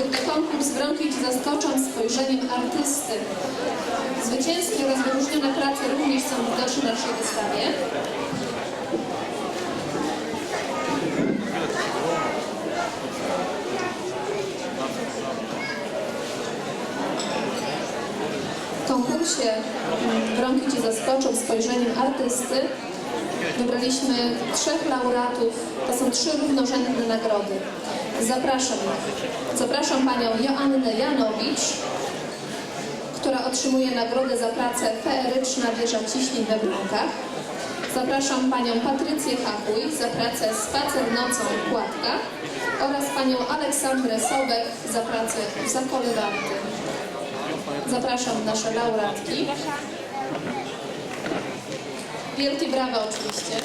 To konkurs Wronki Ci zaskoczą spojrzeniem artysty. Zwycięskie oraz wyróżnione prace również są widoczne na naszej wystawie. W konkursie mm, Cię zaskoczą spojrzeniem artysty wybraliśmy trzech laureatów. To są trzy równorzędne nagrody. Zapraszam, zapraszam Panią Joannę Janowicz, która otrzymuje nagrodę za pracę Feeryczna wieża ciśnień we Wronkach. Zapraszam Panią Patrycję Hachuj za pracę Spacer nocą w Płatkach oraz Panią Aleksandrę Sobek za pracę w Zakole. Zapraszam nasze laureatki. Wielkie brawa oczywiście.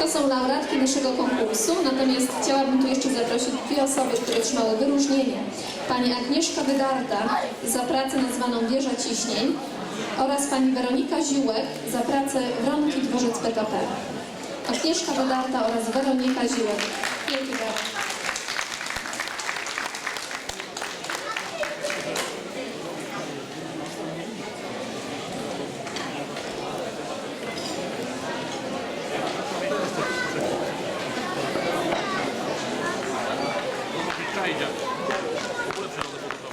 To są laureatki naszego konkursu, natomiast chciałabym tu jeszcze zaprosić dwie osoby, które otrzymały wyróżnienie. Pani Agnieszka Wydarta za pracę nazwaną Wieża Ciśnień oraz pani Weronika Ziółek za pracę Wronki Dworzec PKP. Agnieszka Wydarta oraz Weronika Ziółek. Wielkie brawa.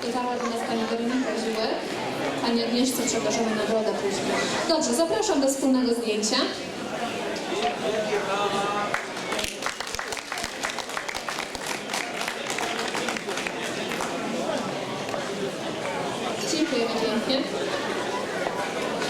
Dotarła do nas pani Weronika Ziółek. Pani Agnieszce przekażemy nagrodę później. Dobrze, zapraszam do wspólnego zdjęcia. Dziękujemy pięknie.